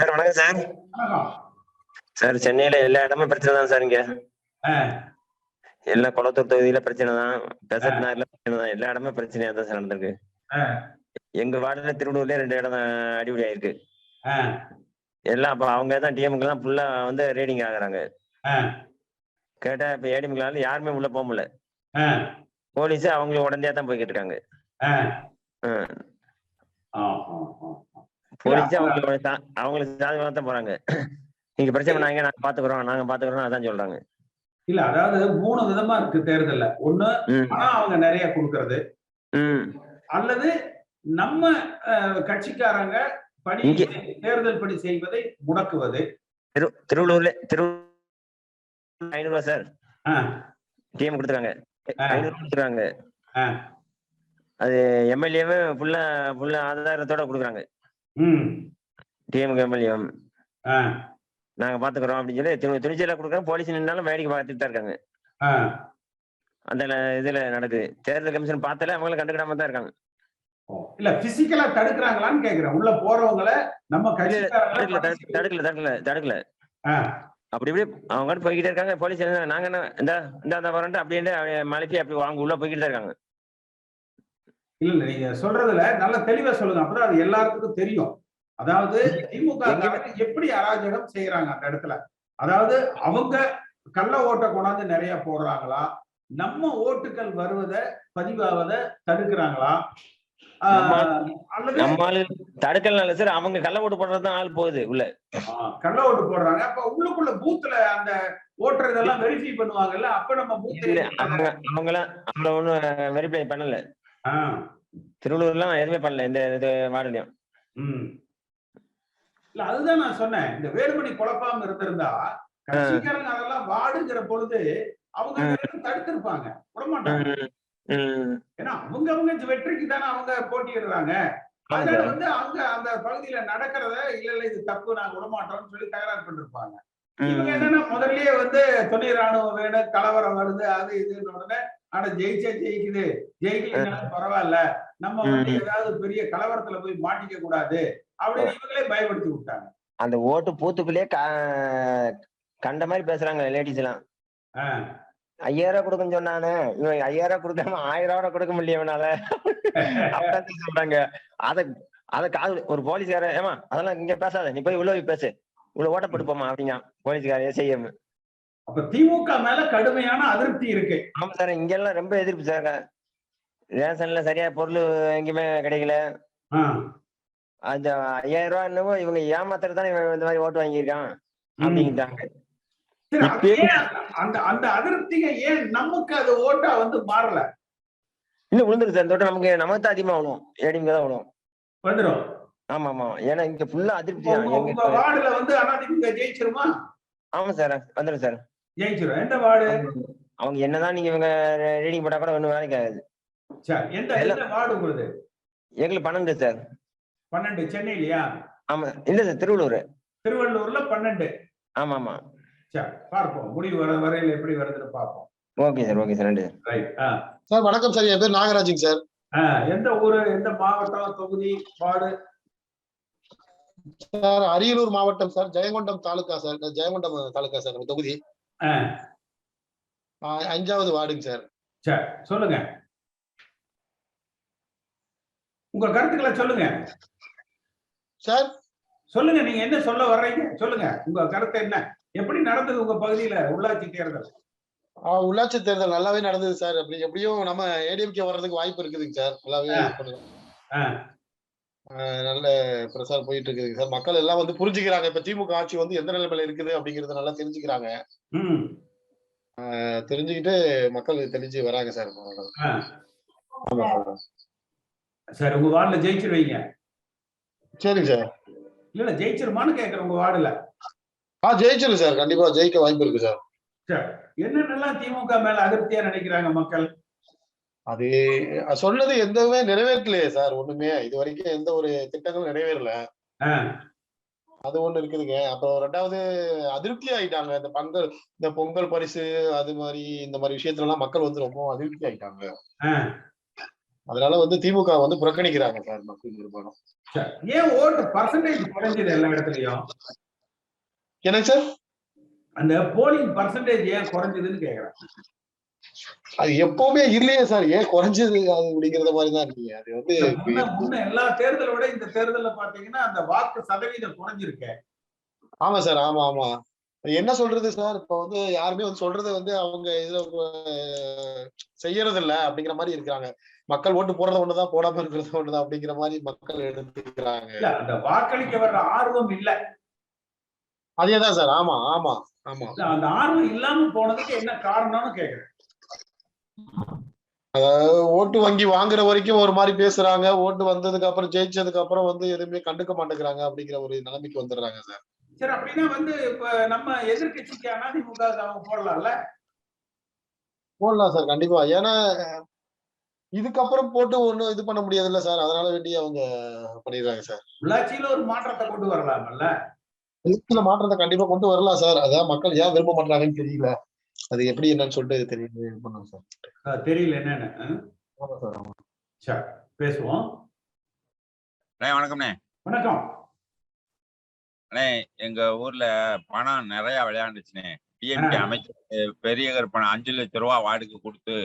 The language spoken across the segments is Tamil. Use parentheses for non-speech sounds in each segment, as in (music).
சார் வணக்கம் சார். சார் சென்னையில எல்லா இடமும் பிரச்சனை தான் சார் இங்க. எல்லா குளத்தூர் தொகுதியில பிரச்சனை தான். பெசட் நகர்ல பிரச்சனை தான். எல்லா இடமும் பிரச்சனையா தான் சார் நடந்திருக்கு. எங்க வார்டுல திருவள்ளூர்ல ரெண்டு இடம் தான் அடிப்படை ஆயிருக்கு. எல்லாம் அப்ப அவங்க தான் டிஎம்க்கு எல்லாம் ஃபுல்லா வந்து ரீடிங் ஆகுறாங்க. கேட்டா இப்ப ஏடிஎம்களால யாருமே உள்ள போக முடியல. போலீஸ் அவங்களுக்கு உடனே தான் போய்கிட்டு இருக்காங்க. போலீஸ் அவங்களுக்கு அவங்களுக்கு சாதகமாக தான் போறாங்க. நீங்க பிரச்சனை பண்ணாங்க நாங்க பாத்துக்கிறோம் நாங்க பாத்துக்கிறோம் அதான் சொல்றாங்க. இல்ல அதாவது மூணு விதமா இருக்கு தேர்தல்ல. ஒண்ணு ம். பணம் அவங்க நிறைய கொடுக்கறது. அல்லது நம்ம கட்சிக்காரங்க பணி இங்க- தேர்தல் பணி செய்வதை முடக்குவது. திரு திருவள்ளூர்ல திரு ஐநூறு ரூபா சார் டிஎம் கொடுத்துருக்காங்க. ஐநூறு கொடுத்துருக்காங்க. அது எம்எல்ஏவே ஃபுல்லா ஃபுல்லா ஆதாரத்தோட கொடுக்குறாங்க. ம், டிஎம்க்கு எம்எல்ஏ ஆ, நாங்க பாத்துக்கிறோம் அப்படின்னு சொல்லி துணி துணிச்சல கொடுக்குறோம் போலீஸ் நின்னாலும் வேடிக்கை பார்த்துட்டு தான் இருக்காங்க. அந்த இதுல நடக்குது. தேர்தல் கமிஷன் பார்த்தாலே அவங்கள கண்டுக்கிடாம தான் இருக்காங்க. இல்ல பிசிக்கலா தடுக்கிறாங்களான்னு கேக்குறேன். உள்ள போறவங்கள நம்ம தடுக்கல தடுக்கல தடுக்கல அப்படி இப்படி அவங்க போய்கிட்டே இருக்காங்க. போலீஸ் நாங்க என்ன இந்த இந்த வரன்ட்டு அப்படியே மலைப்பி அப்படி அவங்க உள்ள போய்கிட்டு இருக்காங்க. இல்ல இல்ல நீங்க சொல்றதுல நல்ல தெளிவா சொல்லுங்க. அப்பதான் அது எல்லாருக்கும் தெரியும். அதாவது திமுக எப்படி அராஜகம் செய்யறாங்க அந்த இடத்துல? அதாவது அவங்க கள்ள ஓட்டை கொண்டாந்து நிறைய போடுறாங்களா? நம்ம ஓட்டுகள் வருவதை பதிவாவதை தடுக்கிறாங்களா? தடுக்கல சார் அவங்க கள்ள ஓட்டு போடுறது தான் ஆள் போகுது உள்ள. கள்ள ஓட்டு போடுறாங்க. அப்ப உள்ளுக்குள்ள பூத்துல அந்த ஓட்டுறதெல்லாம் வெரிஃபை பண்ணுவாங்கல்ல அப்ப நம்ம இல்ல பூத் அவங்க அவங்கள ஒண்ணும் வெரிஃபை பண்ணல. திருவள்ளூர்லாம் எதுவுமே பண்ணல இந்த இது வார்டுலயும். இல்ல அதுதான் நான் சொன்னேன். இந்த வேலுமணி குழப்பாம இருந்திருந்தா கட்சிக்காரங்க அதெல்லாம் வாடுங்கிற பொழுது அவங்க தடுத்திருப்பாங்க. விட மாட்டாங்க ம், ம். ஏன்னா அவங்க அவங்க வெற்றிக்கு தானே அவங்க போட்டியிடுறாங்க. அதனால. வந்து அங்க அந்த பகுதியில நடக்கிறத இல்ல இல்ல இது தப்பு நாங்க விட மாட்டோம்னு சொல்லி தகராறு பண்ணிருப்பாங்க. இவங்க என்னன்னா முதல்லயே வந்து துணை ராணுவம் வேணும் கலவரம் வருது அது இதுன்னு உடனே ஆனா ஜெயிச்சா ஜெயிக்குது. ஜெயிக்கலனாலும் பரவாயில்ல. நம்ம வந்து. ஏதாவது பெரிய கலவரத்துல போய் மாட்டிக்க கூடாது அப்படின்னு இவங்களே பயப்படுத்தி விட்டாங்க. அந்த ஓட்டு பூத்துக்குள்ளேயே கண்ட மாதிரி பேசுறாங்க லேடிஸ் எல்லாம். ஐயாயிரம் ரூபாய் கொடுக்குன்னு சொன்னானே. இவன் ஐயாயிரம் ரூபாய் கொடுக்காம ஆயிரம் ரூபாய் கொடுக்க முடியல இவனால. அப்படின்னு சொல்றாங்க. அத அத காது ஒரு போலீஸ்கார ஏமா அதெல்லாம் இங்க பேசாத. நீ போய் உள்ள போய் பேசு. உள்ள ஓட்ட போட்டு போமா அப்படிங்க போலீஸ்கார செய்யும் அப்ப திமுக மேல கடுமையான அதிருப்தி இருக்கு. ஆமா சார் இங்க எல்லாம் ரொம்ப எதிர்ப்பு சார். ரேஷன்ல சரியா பொருள் எங்கேயுமே கிடைக்கல. அந்த ஐயாயிரம் ரூபாய் என்னவோ இவங்க ஏமாத்துறதுதானே இவன் இந்த மாதிரி ஓட்டு வாங்கியிருக்கான் ஏன் அந்த அந்த அதிருப்திங்க ஏன் நமக்கு அது ஓட்டா வந்து மாறல? இன்னும் விழுந்துருக்கு சார். இந்த நமக்கு நமக்கு தான் அதிகமா விழும். ஏடிங்க தான் விழும். வந்துடும் ஆமா ஆமா ஏன்னா இங்க ஃபுல்லா அதிருப்தி தான். வார்டுல வந்து ஜெயிச்சிருமா? ஆமா சார் வந்துடும் சார். ஜெயிச்சிரும். எந்த வார்டு? அவங்க என்னதான் நீங்க இவங்க ரீடிங் போட்டா கூட ஒன்றும் வேலைக்கு ஆகாது. சரி எந்த எந்த வார்டு உங்களுது? எங்களுக்கு பன்னெண்டு சார். பன்னெண்டு சென்னையிலயா? ஆமா இல்ல சார் திருவள்ளூர். திருவள்ளூர்ல பன்னெண்டு. ஆமா ஆமா சரி பார்ப்போம். முடிவு வர வரையில எப்படி வருதுன்னு பார்ப்போம். ஓகே சார் ஓகே சார் நன்றி சார். ரைட் சார் வணக்கம் சார். என் பேர் நாகராஜுங்க சார். எந்த ஊரு எந்த மாவட்டம் தொகுதி வார்டு? சார் அரியலூர் மாவட்டம் sir. Jayankondam taluka sir. Jayankondam taluka sir தொகுதி. அஞ்சாவது வார்டுங்க சார். சரி சொல்லுங்க. உங்க கருத்துக்களை சொல்லுங்க. சார்? சொல்லுங்க நீங்க என்ன சொல்ல வர்றீங்க? சொல்லுங்க. உங்க கருத்து என்ன? எப்படி நடந்தது உங்க பகுதியில உள்ளாட்சி தேர்தல்? ஆ, உள்ளாட்சி தேர்தல் நல்லாவே நடந்தது சார். அப்படி எப்படியும் நம்ம ஏடிஎம்கே வர்றதுக்கு வாய்ப்பு இருக்குதுங்க சார். நல்லாவே நல்ல பிரசாரம் போயிட்டு இருக்குதுங்க சார். மக்கள் எல்லாம் வந்து புரிஞ்சுக்கிறாங்க. இப்ப திமுக ஆட்சி வந்து எந்த நிலைமையில இருக்குது அப்படிங்கறத நல்லா தெரிஞ்சுக்கிறாங்க. தெரிஞ்சுக்கிட்டு மக்கள் தெரிஞ்சு வராங்க சார். ஆமா சார் உங்க வார்டுல ஜெயிச்சிருவீங்க சரிங்க சார். இல்ல இல்ல ஜெயிச்சிருமான்னு கேக்குறேன் உங்க வார்டுல. ஆ ஜெயிச்சிரும் சார். கண்டிப்பா ஜெயிக்க வாய்ப்பு இருக்கு சார். சரி என்னென்னலாம் திமுக மேல அதிருப்தியா நினைக்கிறாங்க மக்கள்? அது சொன்னது எதுவுமே நிறைவேற்றலையே சார் ஒண்ணுமே. இது வரைக்கும் எந்த ஒரு திட்டங்களும் நிறைவேறல. அது ஒண்ணு இருக்குதுங்க. அப்புறம் ரெண்டாவது அதிருப்தி ஆயிட்டாங்க. இந்த பங்கல் இந்த பொங்கல் பரிசு அது மாதிரி இந்த மாதிரி விஷயத்துல எல்லாம் மக்கள் வந்து ரொம்ப அதிருப்தி ஆயிட்டாங்க. அதனால வந்து திமுக வந்து புறக்கணிக்கிறாங்க சார் மக்கள் சரி. ஏன் ஓட்டு பர்சன்டேஜ் குறைஞ்சது எல்லா இடத்துலயும்? என்னங்க சார்? அந்த போலிங் பர்சன்டேஜ் ஏன் குறைஞ்சதுன்னு கேக்குறேன். அது எப்பவுமே இல்லையே சார். ஏன் குறைஞ்சது அப்படிங்கிற மாதிரி தான் இருக்கீங்க. அது வந்து முன்ன எல்லா தேர்தலை விட இந்த தேர்தல்ல பாத்தீங்கன்னா அந்த வாக்கு சதவீதம் குறைஞ்சிருக்கு. ஆமா சார் ஆமா ஆமா. என்ன சொல்றது சார்? இப்ப வந்து யாருமே வந்து சொல்றது வந்து அவங்க இதுல செய்யறது இல்ல அப்படிங்கிற மாதிரி இருக்காங்க மக்கள் ஓட்டு போடுறது ஒண்ணுதான் போடாம இருக்கிறது ஒண்ணுதான் அப்படிங்கிற மாதிரி மக்கள் எடுத்துக்கிறாங்க. அந்த வாக்களிக்க வர்ற ஆர்வம் இல்ல. அதேதான் சார். ஆமா ஆமா ஆமா. அந்த ஆர்வம் இல்லாம போனதுக்கு என்ன காரணம்னு கேக்குறேன். ஓட்டு வங்கி வாங்குற வரைக்கும் ஒரு மாதிரி பேசுறாங்க. ஓட்டு வந்ததுக்கு அப்புறம் ஜெயிச்சதுக்கு அப்புறம் வந்து எதுவுமே கண்டுக்க மாட்டேங்கிறாங்க அப்படிங்கிற ஒரு நிலைமைக்கு வந்துடுறாங்க சார். சரி அப்படின்னா வந்து இப்ப நம்ம எதிர்க்கட்சிக்கு அதிமுக போடலாம்ல? போடலாம் சார் கண்டிப்பா. ஏன்னா இதுக்கப்புறம் போட்டு ஒண்ணும் இது பண்ண முடியாதுல்ல சார். அதனால வேண்டி அவங்க பண்ணிடுறாங்க சார். உள்ளாட்சியில ஒரு மாற்றத்தை கொண்டு வரலாம்ல? மாற்றத்தை கண்டிப்பா கொண்டு வரலாம் சார். அதான் மக்கள் ஏன் விரும்ப மாட்டாங்கன்னு தெரியல. அது எப்படி என்னன்னு சொல்லிட்டு தெரியல இது பண்ணுங்க சார். தெரியல என்னன்னு. சார் பேசுவோம். அண்ணே வணக்கம்ண்ணே. வணக்கம். அண்ணே எங்க ஊர்ல பணம் நிறைய விளையாண்டுச்சுண்ணே. டிஎம்கே. அமைச்சர் பெரியகர் பணம் அஞ்சு லட்சம் ரூபா வார்டுக்கு கொடுத்து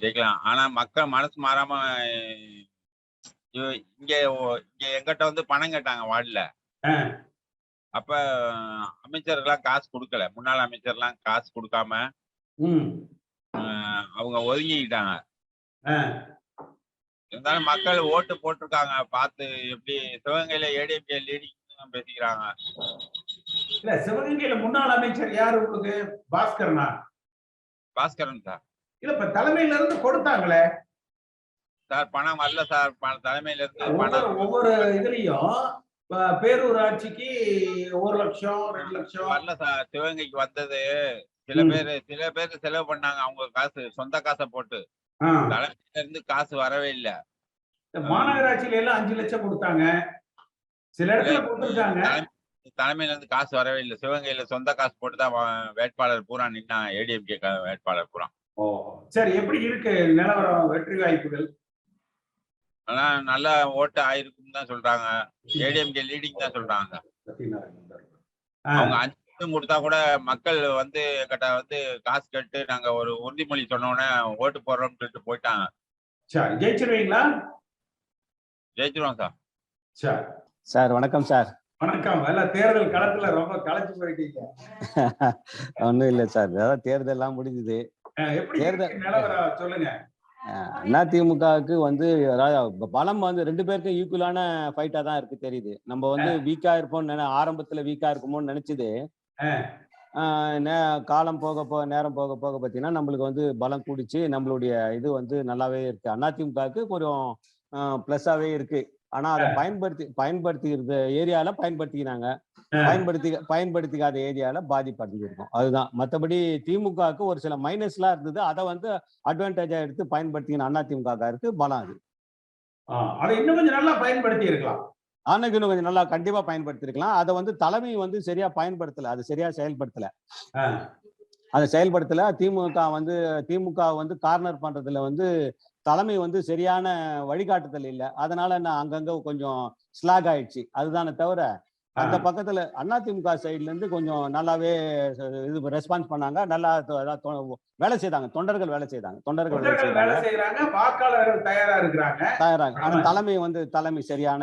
ஜெயிக்கலாம். ஆனா மக்கள் மனசு மாறாம இங்க இங்க எங்கிட்ட வந்து பணம் கேட்டாங்க வார்டுல. அப்ப அமைச்சர்கள்லாம் காசு கொடுக்கல. முன்னாள் அமைச்சர்லாம் காசு கொடுக்காம அவங்க ஒதுங்கிக்கிட்டாங்க. இருந்தாலும் மக்கள் ஓட்டு போட்டிருக்காங்க. பார்த்து எப்படி சிவகங்கையில ஏடிஎம்கே லீடிங் பேசிக்கிறாங்க. இல்ல சிவகங்கையில முன்னாள் அமைச்சர் யாரு உங்களுக்கு? பாஸ்கரனா? பாஸ்கரன் சார். இல்ல இப்ப தலைமையில இருந்து கொடுத்தாங்களே? சார் பணம் வரல சார். தலைமையில இருந்து பணம் ஒவ்வொரு இதுலயும் பேரூராட்சிக்கு ஒரு லட்சம் ரெண்டு லட்சம். வரல சார். சிவகங்கைக்கு வந்தது. சில. பேர் சில பேர் செலவு பண்ணாங்க. அவங்க காசு சொந்த காசை போட்டு. தலைமையில இருந்து காசு வரவே இல்ல. மாநகராட்சியில எல்லாம் அஞ்சு லட்சம் கொடுத்தாங்க. சில இடத்துல கொடுத்துருக்காங்க. தலைமை- தலைமையில இருந்து காசு வரவே இல்லை. சிவகங்கையில சொந்த காசு போட்டு தான் வேட்பாளர் பூரா நின்னா ஏடிஎம்கே வேட்பாளர் பூரா. ஓ சரி எப்படி இருக்கு நிலவரம்? வெற்றி வாய்ப்புகள்? ஆனா நல்ல ஓட்டு ஆயிருக்குன்னு தான் சொல்றாங்க. ஏடிஎம்கே லீடிங் தான் சொல்றாங்க. அவங்க அஞ்சு லட்சம் கொடுத்தா கூட மக்கள் வந்து எங்கிட்ட வந்து காசு கேட்டு நாங்க ஒரு உறுதிமொழி சொன்ன உடனே ஓட்டு போடுறோம்னு சொல்லிட்டு போயிட்டாங்க. சரி ஜெயிச்சிருவீங்களா? ஜெயிச்சிருவோம் சார். சரி சார் வணக்கம் சார். வணக்கம். எல்லாம் தேர்தல் களத்துல ரொம்ப களைச்சு போயிட்டீங்க. (laughs) ஒன்றும் இல்லை சார். அதாவது தேர்தல் எல்லாம் முடிஞ்சுது. தேர்தல் சொல்லுங்க. அதிமுகவுக்கு வந்து பலம் வந்து ரெண்டு பேருக்கும் ஈக்குவலான ஃபைட்டா தான் இருக்கு தெரியுது. நம்ம வந்து வீக்கா இருப்போம்னு நினை ஆரம்பத்துல வீக்கா இருக்குமோன்னு நினைச்சது. காலம் போக போக நேரம் போக போக பார்த்தீங்கன்னா நம்மளுக்கு வந்து பலம் கூடிச்சு நம்மளுடைய இது வந்து நல்லாவே இருக்கு. அதிமுகவுக்கு கொஞ்சம் ப்ளஸ்ஸாவே இருக்கு. ஆனா அதை பயன்படுத்தி பயன்படுத்திக்கிறது ஏரியால பயன்படுத்திக்கிறாங்க ஆ. பயன்படுத்தி பயன்படுத்திக்காத ஏரியால பாதிப்படைஞ்சிருக்கும். அதுதான். மற்றபடி திமுகவுக்கு ஒரு சில மைனஸ்லாம் இருந்தது. அதை வந்து அட்வான்டேஜா எடுத்து பயன்படுத்திக்கின அதிமுக இருக்கு? பலம் அது. இன்னும் கொஞ்சம் நல்லா பயன்படுத்தி இருக்கலாம் ஆனாக்கு இன்னும் கொஞ்சம் நல்லா கண்டிப்பா பயன்படுத்திருக்கலாம். அதை வந்து தலைமை வந்து சரியா பயன்படுத்தல. அது சரியா செயல்படுத்தல. அதை செயல்படுத்தல. திமுக வந்து திமுக வந்து கார்னர் பண்றதுல வந்து தலைமை வந்து சரியான வழிகாட்டுதல் இல்லை. அதனால நான் அங்கங்க கொஞ்சம் ஸ்லாக் ஆயிடுச்சு. அதுதானே தவிர அந்த பக்கத்துல அதிமுக சைடுல இருந்து கொஞ்சம் நல்லாவே இது ரெஸ்பான்ஸ் பண்ணாங்க. நல்லா வேலை செய்தாங்க. தொண்டர்கள் வேலை செய்தாங்க. தொண்டர்கள் வேலை செய்தாங்க. வாக்காளர்கள் தயாரா இருக்கிறாங்க. தயாராக. ஆனா. தலைமை வந்து தலைமை சரியான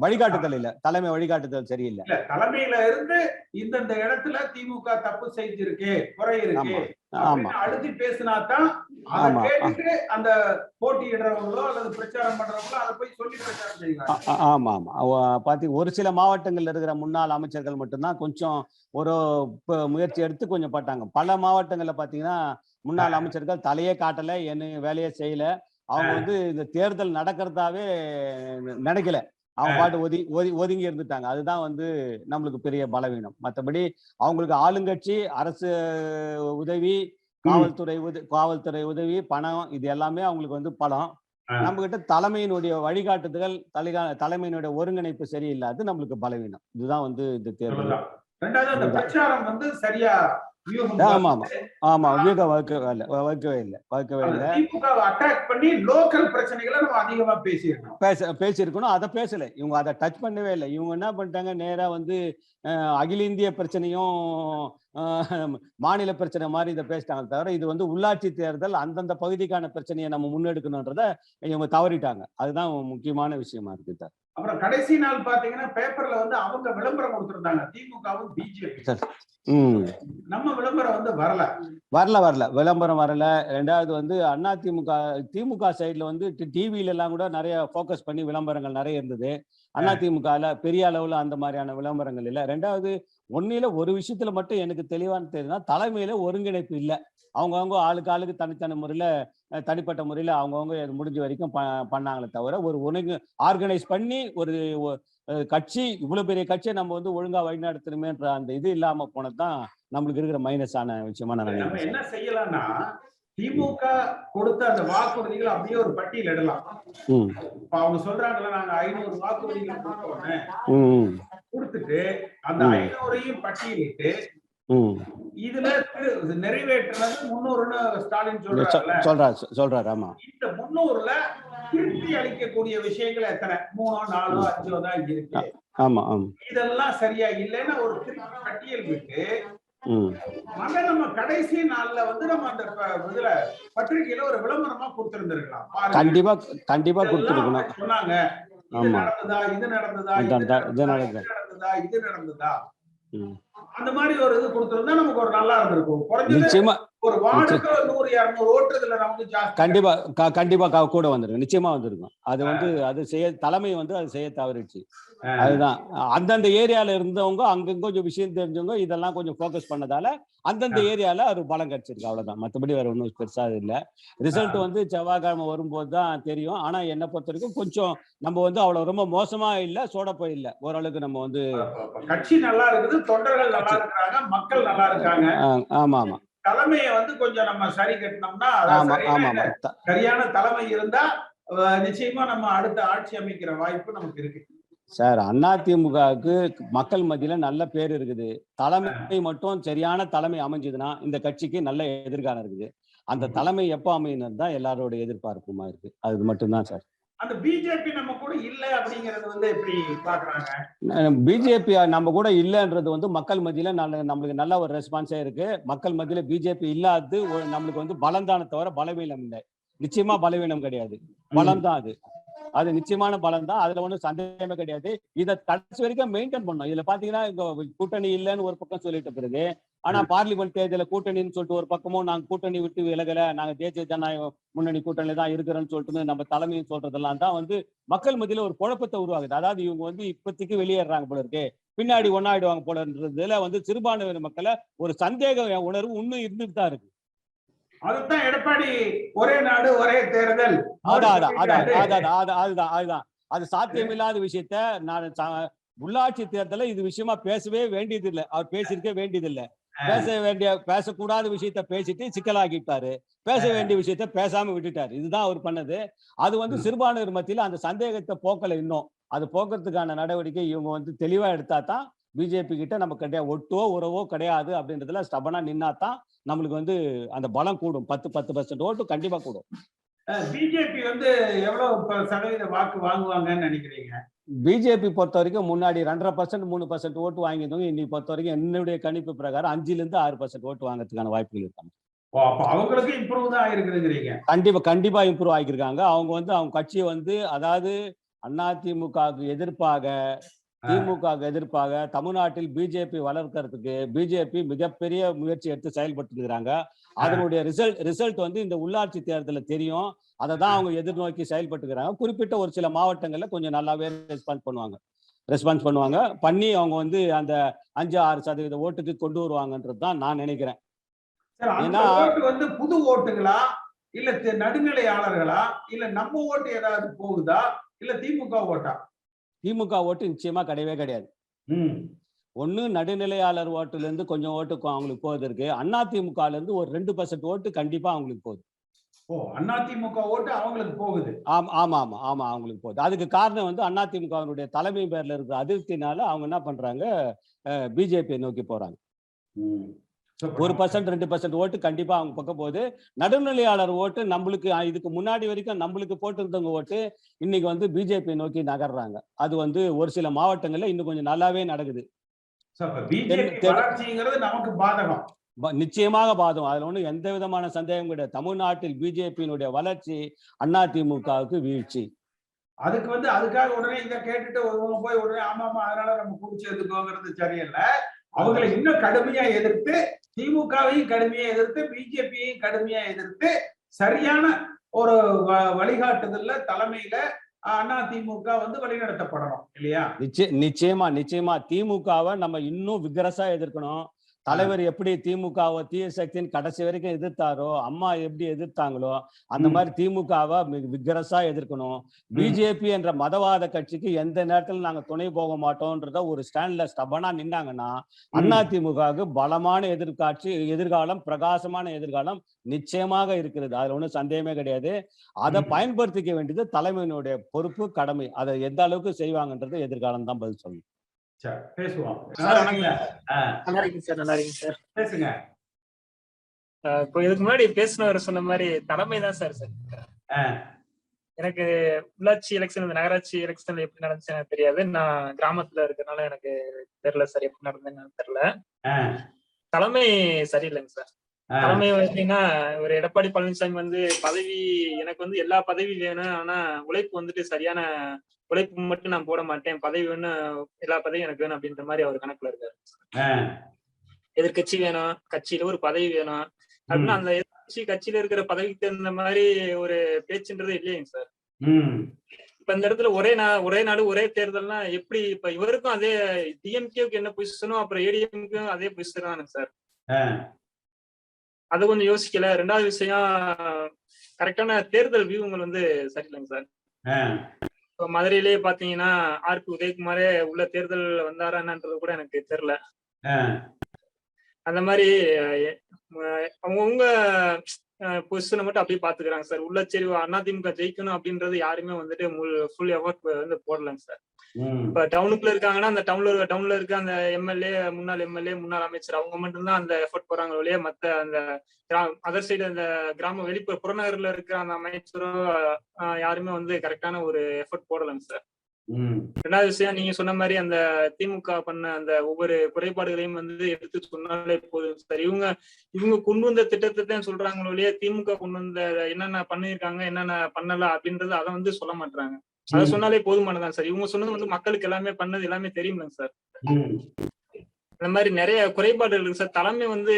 வழிகாட்டுதல் இல்ல. தலைமை வழிகாட்டுதல் சரியில்லை. தலைமையில இருந்து இந்தந்த இடத்துல திமுக தப்பு செஞ்சிருக்கு குறை இருக்கு அழுத்தி பேசினா தான் அதை ஆமா. கேட்டுட்டு அந்த போட்டியிடுறவங்களோ அல்லது பிரச்சாரம் பண்றவங்களோ அதை போய் சொல்லி பிரச்சாரம் செய்வாங்க. ஆமா ஆமா. அவ- பாத்தி ஒரு சில மாவட்டங்கள்ல இருக்கிற முன்னாள் அமைச்சர்கள் மட்டும்தான் கொஞ்சம் ஒரு முயற்சி எடுத்து கொஞ்சம் பட்டாங்க. பல மாவட்டங்கள்ல பாத்தீங்கன்னா முன்னாள் அமைச்சர்கள் தலையே காட்டல என்ன வேலையே செய்யல. அவங்க வந்து இந்த தேர்தல் நடக்கிறதாவே நினைக்கல. அவங்க பாட்டு ஒதி ஒதி ஒதுங்கி இருந்துட்டாங்க. அதுதான் வந்து நம்மளுக்கு பெரிய பலவீனம். மற்றபடி அவங்களுக்கு ஆளுங்கட்சி அரசு உதவி காவல்துறை உதவி காவல்துறை உதவி பணம் இது எல்லாமே அவங்களுக்கு வந்து பலம். நம்ம கிட்ட தலைமையினுடைய வழிகாட்டுதல் தலைகா தலைமையினுடைய ஒருங்கிணைப்பு சரியில்லாது நம்மளுக்கு பலவீனம். இதுதான் வந்து இந்த தேர்தல். ரெண்டாவது அந்த பிரச்சாரம் வந்து சரியா ஆமா ஆமா. ஆமா வகுக்கவே இல்லை. வகுக்கவே இல்லை. வகுக்கவே இல்லை. அட்டாக் பண்ணி லோக்கல் பிரச்சனைகளை நம்ம அதிகமா பேசியிருக்கோம். பேச பேசியிருக்கணும். அதை பேசல. இவங்க அதை டச் பண்ணவே இல்லை. இவங்க என்ன பண்ணிட்டாங்க? நேரா வந்து அகில இந்திய பிரச்சனையும் மாநில பிரச்சனை மாதிரி இதை பேசிட்டாங்க தவிர இது வந்து உள்ளாட்சி தேர்தல் அந்தந்த பகுதிக்கான பிரச்சனையை நம்ம முன்னெடுக்கணுன்றத இவங்க தவறிட்டாங்க. அதுதான் முக்கியமான விஷயமா இருக்கு சார். அப்புறம் கடைசி நாள் பாத்தீங்கன்னா பேப்பர்ல வந்து அவங்க விளம்பரம் கொடுத்திருந்தாங்க. திமுகவும் பிஜேபி. நம்ம விளம்பரம் வந்து வரல. வரல வரல. விளம்பரம் வரல. ரெண்டாவது வந்து அண்ணா திமுக திமுக சைடுல வந்து டிவில எல்லாம் கூட நிறைய ஃபோக்கஸ் பண்ணி விளம்பரங்கள் நிறைய இருந்தது. அண்ணா திமுகல பெரிய அளவுல அந்த மாதிரியான விளம்பரங்கள் இல்ல. ரெண்டாவது ஒன்னில ஒரு விஷயத்துல மட்டும் எனக்கு தெளிவான தெரியுதுன்னா தலைமையில ஒருங்கிணைப்பு இல்ல. அவங்கவுங்க ஆளுக்கு ஆளுக்கு தனித்தனி முறையில தனிப்பட்ட முறையில அவங்கவுங்க முடிஞ்ச வரைக்கும் பண்ணாங்களே தவிர ஒரு ஒருங்கு ஆர்கனைஸ் பண்ணி ஒரு கட்சி இவ்வளவு பெரிய கட்சியை நம்ம வந்து ஒழுங்கா வழிநடத்தணுமேன்ற அந்த இது இல்லாம போனதுதான் நம்மளுக்கு இருக்கிற மைனஸான விஷயமா நான் நினைக்கிறேன். என்ன செய்யலாம்னா திமுக கொடுத்த அந்த வாக்குறுதிகளை அப்படியே ஒரு பட்டியல் இடலாம். இப்ப அவங்க சொல்றாங்கல்ல நாங்க ஐநூறு வாக்குறுதிகள் கொடுத்தோன்னு ம் கொடுத்துட்டு அந்த. ஐநூறையும் பட்டியலிட்டு இதுல நிறைவேற்றினது முன்னூறுன்னு ஸ்டாலின் சொல்றாரு சொல்றாரு ஆமா. இந்த முன்னூறுல திருப்தி அளிக்கக்கூடிய விஷயங்கள் எத்தனை? மூணோ நாலோ அஞ்சோ தான் இருக்கு. ஆமா ஆமா. இதெல்லாம் சரியா இல்லைன்னா ஒரு திருப்தி பட்டியல் விட்டு அதை நம்ம கடைசி நாள்ல வந்து நம்ம அந்த இதுல பத்திரிகையில ஒரு விளம்பரமா கொடுத்திருந்திருக்கலாம் கண்டிப்பா கண்டிப்பா கொடுத்துருக்கணும் சொன்னாங்க இது ஆமா. நடந்ததா இது நடந்ததா இது நடந்ததா. இது நடந்ததா. அந்த மாதிரி ஒரு இது கொடுத்திருந்தா நமக்கு ஒரு நல்லா இருந்திருக்கும். குறைஞ்சது நிச்சயமா. ஒரு வார்டுக்கு நூறு இருநூறு நமக்கு ஜாஸ்தி. கண்டிப்பா கண்டிப்பா கூட வந்திருக்கும். நிச்சயமா வந்திருக்கும். அது வந்து அது செய்ய தலைமை வந்து அது செய்ய தவறிடுச்சு. அதுதான். அந்தந்த ஏரியால இருந்தவங்க அங்கங்க கொஞ்சம் விஷயம் தெரிஞ்சவங்க இதெல்லாம் கொஞ்சம் ஃபோக்கஸ் பண்ணதால அந்தந்த ஏரியால ஒரு பலம் கிடைச்சிருக்கு. அவ்வளவுதான். மத்தபடி வேற ஒன்றும் பெருசா இல்ல. ரிசல்ட் வந்து செவ்வாய்க்கிழமை வரும்போது தான் தெரியும். ஆனா என்னை பொறுத்த வரைக்கும் கொஞ்சம் நம்ம வந்து அவ்வளவு ரொம்ப மோசமா இல்ல சோடப்போ இல்ல. ஓரளவுக்கு நம்ம வந்து கட்சி நல்லா இருக்குது. தொண்டர்கள் நல்லா இருக்கிறாங்க மக்கள் நல்லா இருக்காங்க. ஆமா ஆமா. தலைமையை வந்து கொஞ்சம் நம்ம சரி கட்டினோம்னா சரியான தலைமை இருந்தா நிச்சயமா நம்ம அடுத்த ஆட்சி அமைக்கிற வாய்ப்பு நமக்கு இருக்கு. சார் அதிமுகவுக்கு மக்கள் மத்தியில நல்ல பேர் இருக்குது. தலைமை மட்டும் சரியான தலைமை அமைஞ்சதுன்னா இந்த கட்சிக்கு நல்ல எதிர்காலம் இருக்குது. அந்த தலைமை எப்போ அமையணும் தான் எல்லாரோட எதிர்பார்ப்புமா இருக்கு. அது மட்டும்தான் சார். அந்த பிஜேபி நம்ம கூட இல்ல அப்படிங்கறது வந்து எப்படி பாக்குறாங்க பிஜேபி நம்ம கூட இல்லன்றது வந்து மக்கள் மத்தியில நம்மளுக்கு நல்ல ஒரு ரெஸ்பான்ஸே இருக்கு. மக்கள் மத்தியில பிஜேபி இல்லாதது நம்மளுக்கு வந்து பலம் தானே தவிர பலவீனம் இல்லை. நிச்சயமா பலவீனம் கிடையாது. பலம் தான் அது. அது நிச்சயமான பலம் தான் அதுல ஒண்ணும் சந்தேகமே கிடையாது. இதை கடைசி வரைக்கும் மெயின்டைன் பண்ணணும். இதுல பாத்தீங்கன்னா இங்க கூட்டணி இல்லைன்னு ஒரு பக்கம் சொல்லிட்ட பிறகு ஆனா பார்லிமெண்ட் தேர்தல கூட்டணின்னு சொல்லிட்டு ஒரு பக்கமும் நாங்க கூட்டணி விட்டு விலகல நாங்க தேசிய ஜனநாயக முன்னணி கூட்டணி தான் இருக்கிறோம்னு சொல்லிட்டு நம்ம தலைமையும் சொல்றதெல்லாம் தான் வந்து மக்கள் மத்தியில ஒரு குழப்பத்தை உருவாகுது அதாவது இவங்க வந்து இப்போதைக்கு வெளியேறாங்க போல இருக்கு. பின்னாடி ஒன்னாயிடுவாங்க போலன்றதுல வந்து சிறுபான்மையின மக்களை ஒரு சந்தேக உணர்வு இன்னும் இருந்துட்டு தான் இருக்கு. அதுதான் எடப்பாடி ஒரே நாடு ஒரே தேர்தல். அதுதான் அது சாத்தியமில்லாத விஷயத்த நான் உள்ளாட்சி தேர்தல இது விஷயமா பேசவே வேண்டியதில்லை. அவர் பேசியிருக்க வேண்டியதில்லை. பேச வேண்டிய பேசக்கூடாத விஷயத்த பேசிட்டு சிக்கலாக்கிட்டாரு பேச வேண்டிய விஷயத்த பேசாம விட்டுட்டாரு. இதுதான் அவர் பண்ணது. அது வந்து சிறுபான்மையர் மத்தியில அந்த சந்தேகத்தை போக்கல இன்னும். அது போக்குறதுக்கான நடவடிக்கை இவங்க வந்து தெளிவா எடுத்தா தான் பிஜேபி கிட்ட நம்ம கிடையாது ஒட்டோ உறவோ கிடையாது அப்படின்றதுல ஸ்டபனா நின்னா தான் நம்மளுக்கு வந்து அந்த பலம் கூடும். பத்து பத்து பர்சன்ட் ஓட்டு கண்டிப்பா கூடும். பிஜேபி வந்து எவ்வளவு சதவீத வாக்கு வாங்குவாங்கன்னு நினைக்கிறீங்க? பிஜேபி பொறுத்த வரைக்கும் முன்னாடி ரெண்டரை பர்சன்ட் மூணு பர்சன்ட் ஓட்டு வாங்கியிருந்தவங்க இன்னைக்கு பொறுத்த வரைக்கும் என்னுடைய கணிப்பு பிரகாரம் அஞ்சுல இருந்து ஆறு பர்சன்ட் ஓட்டு வாங்குறதுக்கான வாய்ப்புகள் இருக்காங்க. அவங்களுக்கு இம்ப்ரூவ் தான் ஆயிருக்குதுங்கிறீங்க. கண்டிப்பா கண்டிப்பா இம்ப்ரூவ் ஆகியிருக்காங்க. அவங்க வந்து அவங்க கட்சியை வந்து அதாவது அதிமுகவுக்கு எதிர்ப்பாக திமுகவுக்கு எதிர்ப்பாக தமிழ்நாட்டில் பிஜேபி வளர்க்கறதுக்கு பிஜேபி மிகப்பெரிய முயற்சி எடுத்து செயல்பட்டு இருக்கிறாங்க. அதனுடைய ரிசல்ட் ரிசல்ட் வந்து இந்த உள்ளாட்சி தேர்தலில் தெரியும். அதை தான் அவங்க எதிர்நோக்கி செயல்பட்டுக்கிறாங்க குறிப்பிட்ட ஒரு சில மாவட்டங்கள்ல கொஞ்சம் நல்லாவே ரெஸ்பான்ஸ் பண்ணுவாங்க. ரெஸ்பான்ஸ் பண்ணுவாங்க. பண்ணி அவங்க வந்து அந்த அஞ்சு ஆறு சதவீத ஓட்டுக்கு கொண்டு வருவாங்கன்றது தான் நான் நினைக்கிறேன். ஏன்னா- வந்து புது ஓட்டுகளா இல்ல நடுநிலையாளர்களா? இல்ல நம்ம ஓட்டு ஏதாவது போகுதா? இல்ல திமுக ஓட்டா? திமுக ஓட்டு நிச்சயமா கிடையவே கிடையாது. ம். ஒண்ணு நடுநிலையாளர் ஓட்டுல இருந்து கொஞ்சம் ஓட்டு அவங்களுக்கு போகுது இருக்கு. அதிமுகல இருந்து ஒரு ரெண்டு பர்சன்ட் ஓட்டு கண்டிப்பா அவங்களுக்கு போகுது. ஓ அதிமுக ஓட்டு அவங்களுக்கு போகுது. ஆமா ஆமா ஆமா ஆமா அவங்களுக்கு போகுது. அதுக்கு காரணம் வந்து அதிமுகவினுடைய தலைமை பேர்ல இருக்கிற அதிருப்தினால அவங்க என்ன பண்றாங்க? பிஜேபி நோக்கி போறாங்க. ஒரு பர்சன்ட் ரெண்டு பர்சன்ட் ஓட்டு கண்டிப்பா அவங்க பக்கம் போகுது. நடுநிலையாளர் ஓட்டு நம்மளுக்கு இதுக்கு முன்னாடி வரைக்கும் நம்மளுக்கு போட்டிருந்தவங்க ஓட்டு இன்னைக்கு வந்து பிஜேபி நோக்கி நகர்றாங்க. அது வந்து ஒரு சில மாவட்டங்கள்ல இன்னும் கொஞ்சம் நல்லாவே நடக்குது. நிச்சயமாக பாதம் அதுல ஒன்றும் எந்த விதமான சந்தேகம் கிடையாது. தமிழ்நாட்டில் பிஜேபியினுடைய வளர்ச்சி அதிமுகவுக்கு வீழ்ச்சி. அதுக்கு வந்து அதுக்காக உடனே இதை கேட்டுட்டு போய் உடனே ஆமா ஆமா அதனால நம்ம கூடி சேர்த்துக்கோங்கிறது சரியில்ல. அவங்களை இன்னும் கடுமையா எதிர்த்து திமுகவையும் கடுமையா எதிர்த்து பிஜேபியையும் கடுமையா எதிர்த்து சரியான ஒரு வ- வழிகாட்டுதல்ல தலைமையில அண்ணா திமுக வந்து வழிநடத்தப்படணும் இல்லையா? நிச்சயமா நிச்சயமா. திமுகவை நம்ம இன்னும் விகரசா எதிர்க்கணும். தலைவர் எப்படி திமுகவை தீய சக்தியின் கடைசி வரைக்கும் எதிர்த்தாரோ அம்மா எப்படி எதிர்த்தாங்களோ அந்த. மாதிரி திமுகவை விகரசா எதிர்க்கணும். பிஜேபி என்ற மதவாத கட்சிக்கு எந்த நேரத்துல நாங்க துணை போக மாட்டோம்ன்றத ஒரு ஸ்டாண்ட்ல ஸ்டபனா நின்னாங்கன்னா அண்ணா திமுகவுக்கு பலமான எதிர்காட்சி எதிர்காலம் பிரகாசமான எதிர்காலம் நிச்சயமாக இருக்கிறது. அதுல ஒண்ணும் சந்தேகமே கிடையாது. அதை. பயன்படுத்திக்க வேண்டியது தலைமையினுடைய பொறுப்பு கடமை. அதை எந்த அளவுக்கு செய்வாங்கன்றது எதிர்காலம் தான் பதில் சொல்லணும் சரி பேசுவோம். சார், நல்லா இருக்கீங்க சார் நல்லா இருக்கீங்க சார். பேசுங்க. இப்போ இதுக்கு முன்னாடி பேசினவர் சொன்ன மாதிரி தலைமை தான் சார் சார். எனக்கு உள்ளாட்சி எலெக்ஷன் இந்த நகராட்சி எலெக்ஷன் எப்படி நடந்துச்சு எனக்கு தெரியாது. நான் கிராமத்துல இருக்கறனால எனக்கு தெரியல சார் எப்படி நடந்ததுன்னு தெரியல. தலைமை சரியில்லைங்க சார். தலைமை எப்படின்னா ஒரு எடப்பாடி பழனிசாமி வந்து பதவி எனக்கு வந்து எல்லா பதவி வேணும் ஆனா உழைப்பு வந்துட்டு சரியான உழைப்பு மட்டும் நான் போட மாட்டேன். பதவி வேணும் எல்லா பதவியும் எனக்கு வேணும் அப்படின்ற மாதிரி அவர் கணக்குல இருக்காரு. எதிர்கட்சி வேணும் கட்சியில ஒரு பதவி வேணும். அப்படின்னா அந்த எதிர்கட்சி கட்சியில இருக்கிற பதவிக்கு தகுந்த மாதிரி ஒரு பேச்சுன்றது இல்லையங்க சார். இப்ப இந்த இடத்துல ஒரே நா ஒரே நாடு ஒரே தேர்தல்னா எப்படி இப்ப இவருக்கும் அதே டிஎம்கேவுக்கு என்ன பொசிஷனோ அப்புறம் ஏடிஎம்க்கும் அதே பொசிஷன் தானே சார். அது கொஞ்சம் யோசிக்கல. ரெண்டாவது விஷயம் கரெக்டான தேர்தல் வியூங்கள் வந்து சரியில்லைங்க சார். இப்போ மதுரையிலேயே பாத்தீங்கன்னா ஆர் பி உதயகுமாரே உள்ள தேர்தல் வந்தாரா என்னன்றது கூட எனக்கு தெரியல. அந்த மாதிரி அவங்கவுங்க பொசிஷனை மட்டும் அப்படியே பாத்துக்கிறாங்க சார். உள்ள சரி அதிமுக ஜெயிக்கணும் அப்படின்றது யாருமே வந்துட்டு ஃபுல் எஃபர்ட் வந்து போடலங்க சார். இப்ப டவுனுக்குள்ள இருக்காங்கன்னா அந்த டவுன்ல டவுன்ல இருக்க அந்த எம்எல்ஏ முன்னாள் எம்எல்ஏ முன்னாள் அமைச்சர் அவங்க மட்டும்தான் அந்த எஃபர்ட் போறாங்க ஒழிய மத்த அந்த அதர் சைடு அந்த கிராம வெளிப்புற புறநகர்ல இருக்கிற அந்த அமைச்சரும் யாருமே வந்து கரெக்டான ஒரு எஃபர்ட் போடலைங்க சார். ரெண்டாவது விஷயம் நீங்க சொன்ன மாதிரி அந்த திமுக பண்ண அந்த ஒவ்வொரு குறைபாடுகளையும் வந்து எடுத்து சொன்னாலே போதும். சார் இவங்க இவங்க கொண்டு வந்த திட்டத்தை தான் சொல்றாங்களோ இல்லையா? திமுக கொண்டு வந்த என்னென்ன பண்ணிருக்காங்க என்னென்ன பண்ணல அப்படின்றது அதை வந்து சொல்ல மாட்டாங்க அதை சொன்னாலே போதுமானதான் சார் இவங்க சொன்னது வந்து மக்களுக்கு எல்லாமே பண்ணது எல்லாமே தெரியுமில்லைங்க சார். அந்த மாதிரி நிறைய குறைபாடுகள் இருக்கு சார். தலைமை வந்து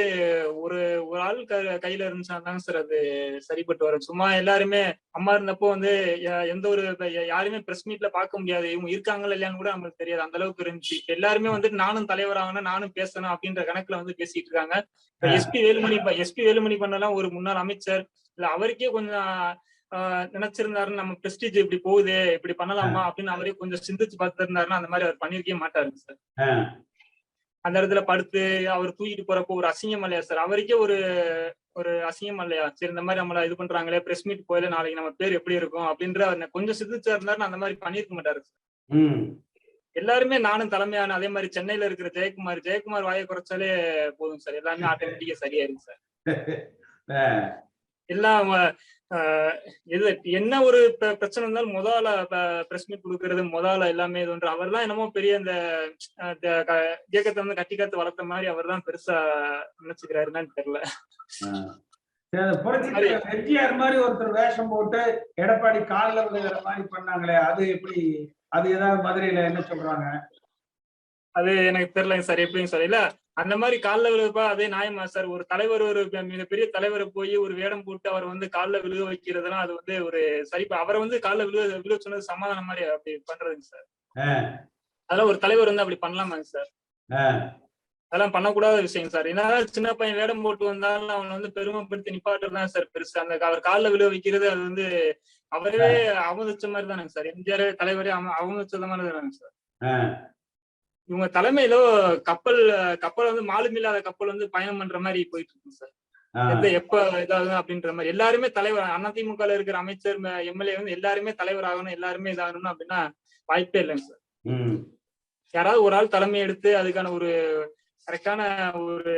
ஒரு ஒரு ஆள் க- கையில இருந்துச்சாதாங்க சார் அது சரிப்பட்டு வரும். சும்மா எல்லாருமே அம்மா இருந்தப்போ வந்து எந்த ஒரு யாருமே பிரஸ் மீட்ல பார்க்க முடியாது. இவங்க இருக்காங்களா இல்லையான்னு கூட நம்மளுக்கு தெரியாது. அந்த அளவுக்கு இருந்துச்சு. எல்லாருமே வந்து நானும் தலைவராகணும் நானும் பேசணும் அப்படின்ற கணக்குல வந்து பேசிட்டு இருக்காங்க. எஸ்பி வேலுமணி எஸ்பி வேலுமணி பண்ணலாம் ஒரு முன்னாள் அமைச்சர். இல்ல அவருக்கே கொஞ்சம் நினைச்சிருந்தாருன்னு நம்ம பிரஸ்டீஜ் இப்படி போகுது இப்படி பண்ணலாமா அப்படின்னு அவரே கொஞ்சம் சிந்திச்சு பார்த்திருந்தாருன்னா அந்த மாதிரி அவர் பண்ணிருக்கவே மாட்டாருங்க சார். அந்த இடத்துல படுத்து அவர் தூக்கிட்டு போறப்போ ஒரு அசிங்கம் இல்லையா சார்? அவருக்கே ஒரு ஒரு அசிங்கம் இல்லையா? சரி இந்த மாதிரி நம்மள இது பண்றாங்களே பிரஸ் மீட் போயில நாளைக்கு நம்ம பேர் எப்படி இருக்கும் அப்படின்ற அவர் கொஞ்சம் சிந்திச்சா இருந்தாருன்னு அந்த மாதிரி பண்ணிருக்க மாட்டாரு. ம், எல்லாருமே நானும் தலைமையான அதே மாதிரி சென்னையில இருக்கிற ஜெயக்குமார் ஜெயக்குமார் வாயை குறைச்சாலே போதும் சார். எல்லாமே ஆட்டோமேட்டிக்கா சரியாயிரும் சார். (laughs) ஆ, இது என்ன ஒரு பிரச்சனை இருந்தாலும் முதல்ல பிரஸ் மீட் கொடுக்கறது முதல்ல எல்லாமே இது ஒன்று. அவர் தான் என்னமோ பெரிய இந்த அஹ், த- க- இயக்கத்தை வந்து கட்டி காத்து வளர்த்த மாதிரி அவர் தான் பெருசா நினைச்சுக்கிறாருன்னு தெரியல. அந்த எம்ஜிஆர் மாதிரி ஒருத்தர் வேஷம் போட்டு எடப்பாடி காலில் விழுகிற மாதிரி பண்ணாங்களே அது எப்படி அது ஏதாவது மதுரையில என்ன சொல்றாங்க? அது எனக்கு தெரியலங்க சார் எப்படிங்க சார்? இல்ல அந்த மாதிரி காலில் விழுப்பா அதே நியாயமா சார் ஒரு தலைவர் ஒரு மிக- மிகப்பெரிய தலைவரை போய் ஒரு வேடம் போட்டு அவர் வந்து காலில் விழுக வைக்கிறதுலாம் அது வந்து ஒரு சரிப்பா அவரை வந்து காலில் விழுக விழுக சொன்னது சமாதானம் மாதிரி அப்படி பண்றதுங்க சார். அதெல்லாம் ஒரு தலைவர் வந்து அப்படி பண்ணலாமாங்க சார்? அதெல்லாம் பண்ணக்கூடாத விஷயம் சார். என்னதான் சின்ன பையன் வேடம் போட்டு வந்தாலும் அவனை வந்து பெருமைப்படுத்தி நிப்பாட்டுறது தான் சார் பெருசு. அந்த அவர் காலில் விழுக வைக்கிறது அது வந்து அவரே அவமதிச்ச மாதிரி தானேங்க சார். எம்ஜிஆர் தலைவரே அவ- அவமதிச்சது மாதிரி தானேங்க சார். இவங்க தலைமையில கப்பல் கப்பல் வந்து மாலுமி இல்லாத கப்பல் வந்து பயணம் பண்ற மாதிரி போயிட்டு இருக்கு சார் எந்த எப்ப இதாகுது அப்படின்ற மாதிரி. எல்லாருமே தலைவர் அதிமுக இருக்கிற அமைச்சர் எம்எல்ஏ வந்து எல்லாருமே தலைவர் ஆகணும் எல்லாருமே இதாகணும் அப்படின்னா வாய்ப்பே இல்லைங்க சார். யாராவது ஒரு ஆள் தலைமை எடுத்து அதுக்கான ஒரு கரெக்டான ஒரு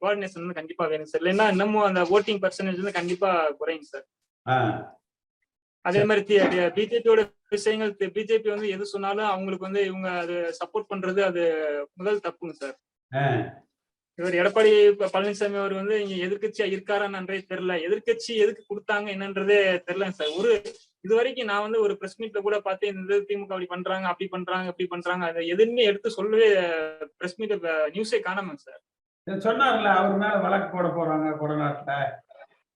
கோஆர்டினேஷன் வந்து கண்டிப்பா வேணும் சார். இல்லைன்னா இன்னமும் அந்த ஓட்டிங் பர்சன்டேஜ் வந்து கண்டிப்பா குறையும் சார். அதே மாதிரி பிஜேபியோட விஷயங்கள் பிஜேபி வந்து எது சொன்னாலும் அவங்களுக்கு வந்து இவங்க அது சப்போர்ட் பண்றது அது முதல் தப்புங்க சார். இவர் எடப்பாடி பழனிசாமி அவர் வந்து இங்க எதிர்க்கட்சியா இருக்காரான்றே தெரியல. எதிர்க்கட்சி எதுக்கு கொடுத்தாங்க என்னன்றதே தெரியல சார். ஒரு இது வரைக்கும் நான் வந்து ஒரு பிரஸ் மீட்ல கூட பார்த்து இந்த திமுக அப்படி பண்றாங்க அப்படி பண்றாங்க அப்படி பண்றாங்க அதை எதுவுமே எடுத்து சொல்லவே பிரஸ் மீட் நியூஸே காணாமங்க சார். சொன்னார்ல அவர் மேல வழக்கு போட போறாங்க கொடநாட்டுல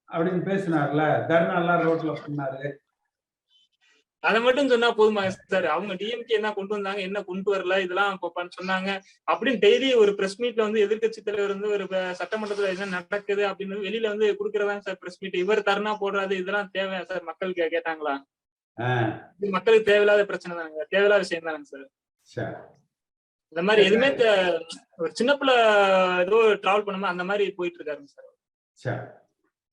அப்படின்னு பேசினார்ல தர்ணா எல்லாம் ரோட்ல பண்ணாரு அதை மட்டும் சொன்னா போதுமா சார் அவங்க டிஎம்கே என்ன கொண்டு வந்தாங்க என்ன கொண்டு வரல இதெல்லாம் சொன்னாங்க. அப்படின்னு டெய்லி ஒரு பிரஸ் மீட்ல வந்து எதிர்க்கட்சி தலைவர் வந்து ஒரு சட்டமன்றத்துல என்ன நடக்குது அப்படின்னு வெளியில வந்து குடுக்கறதாங்க சார் பிரஸ் மீட் இவர் தர்ணா போடுறது இதெல்லாம் தேவை சார் மக்கள் கே- கேட்டாங்களா? இது மக்களுக்கு தேவையில்லாத பிரச்சனை தானுங்க தேவையில்லாத விஷயம் தானுங்க சார். இந்த மாதிரி எதுவுமே ஒரு சின்ன பிள்ளை ஏதோ டிராவல் பண்ணுமா அந்த மாதிரி போயிட்டு இருக்காருங்க சார்.